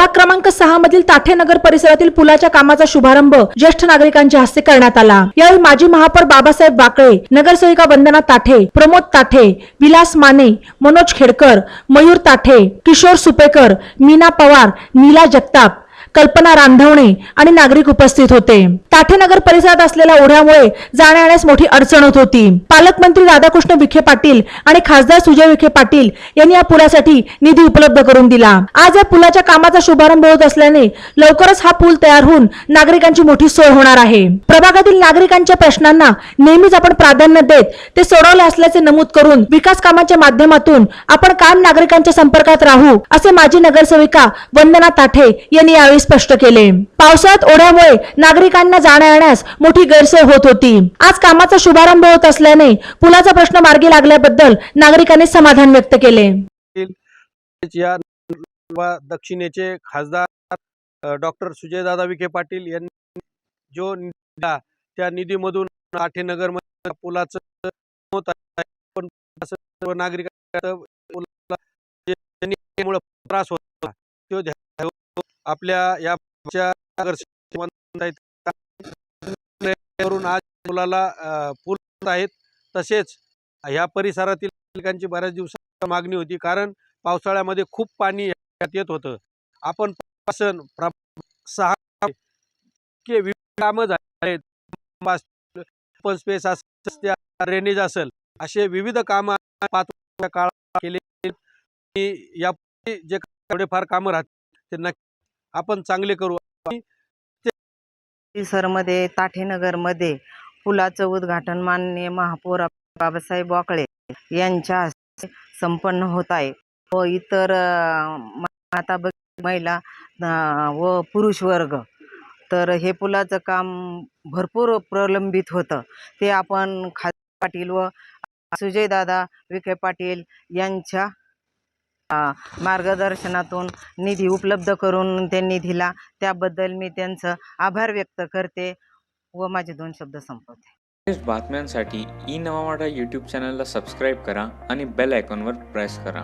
प्रभाग क्रमांक सहा मधील ताठे नगर परिसरातील पुलाच्या कामाचा शुभारंभ ज्येष्ठ नागरिकांच्या हस्ते करण्यात आला. यावेळी माजी महापौर बाबासाहेब बाकळे नगरसेविका वंदना ताठे प्रमोद ताठे विलास माने मनोज खेडकर मयूर ताठे किशोर सुपेकर मीना पवार नीला जगताप कल्पना रांधवणे आणि नागरिक उपस्थित होते. ताठेनगर परिसरात असलेल्या ओढ्यामुळे जाण्या येण्यास मोठी अडचण होत होती. पालकमंत्री राधाकृष्ण विखे पाटील आणि खासदार सुजय विखे पाटील यांनी या पुलासाठी निधी उपलब्ध करून दिला. आज या पुलाच्या कामाचा शुभारंभ होत असल्याने लवकरच हा पूल तयार होऊन नागरिकांची मोठी सोय होणार आहे. प्रभागातील नागरिकांच्या प्रश्नांना नेहमीच आपण प्राधान्य देत ते सोडवले असल्याचे नमूद करून विकास कामाच्या माध्यमातून आपण कायम नागरिकांच्या संपर्कात राहू असे माजी नगरसेविका वंदना ताठे यांनी यावेळी स्पष्ट केले. पावसाळ्यात ओढ्यामुळे नागरिकांना जाण्या येण्यास मोठी गैरसोय होत होती. आज कामाचा शुभारंभ होत असल्याने पुलाचा प्रश्न मार्गी लागल्याबद्दल नागरिकांनी समाधान व्यक्त केले. दक्षिणेचे खासदार डॉक्टर सुजयदादा विखे पाटील यांनी जो त्या निधीमधून आठेनगर नगर पुलाचं होत आहे. पण सर्व नागरिकांना त्रास होता तो आपल्या या आहेत, आज मुलाला अं, आहेत. तसेच ह्या परिसरातील नागरिकांची बऱ्याच दिवसाची मागणी होती. कारण पावसाळ्यामध्ये खूप पाणी येत होतं. आपण शासन सहा कामं झाले आहेत ओपन स्पेस असेल ड्रेनेज असेल असे विविध कामं पाच काळात केले आणि या जे थोडेफार कामं राहतील ते नक्की आपण चांगले करू. परिसरमध्ये ताठेनगरमध्ये पुलाचं उद्घाटन माननीय महापौर बाबासाहेब बोकळे यांच्या हस्ते संपन्न होत आहे. व इतर माता महिला व पुरुष वर्ग. तर हे पुलाचं काम भरपूर प्रलंबित होतं. ते आपण खा पाटील व सुजयदादा विखे पाटील यांच्या मार्गदर्शनातून निधी उपलब्ध करून त्यांनी दिला. त्याबद्दल मी त्यांचं आभार व्यक्त करते व माझे दोन शब्द संपवते. बातम्यांसाठी ई नवामाडा यूट्यूब चॅनलला सबस्क्राईब करा आणि बेल आयकॉनवर प्रेस करा.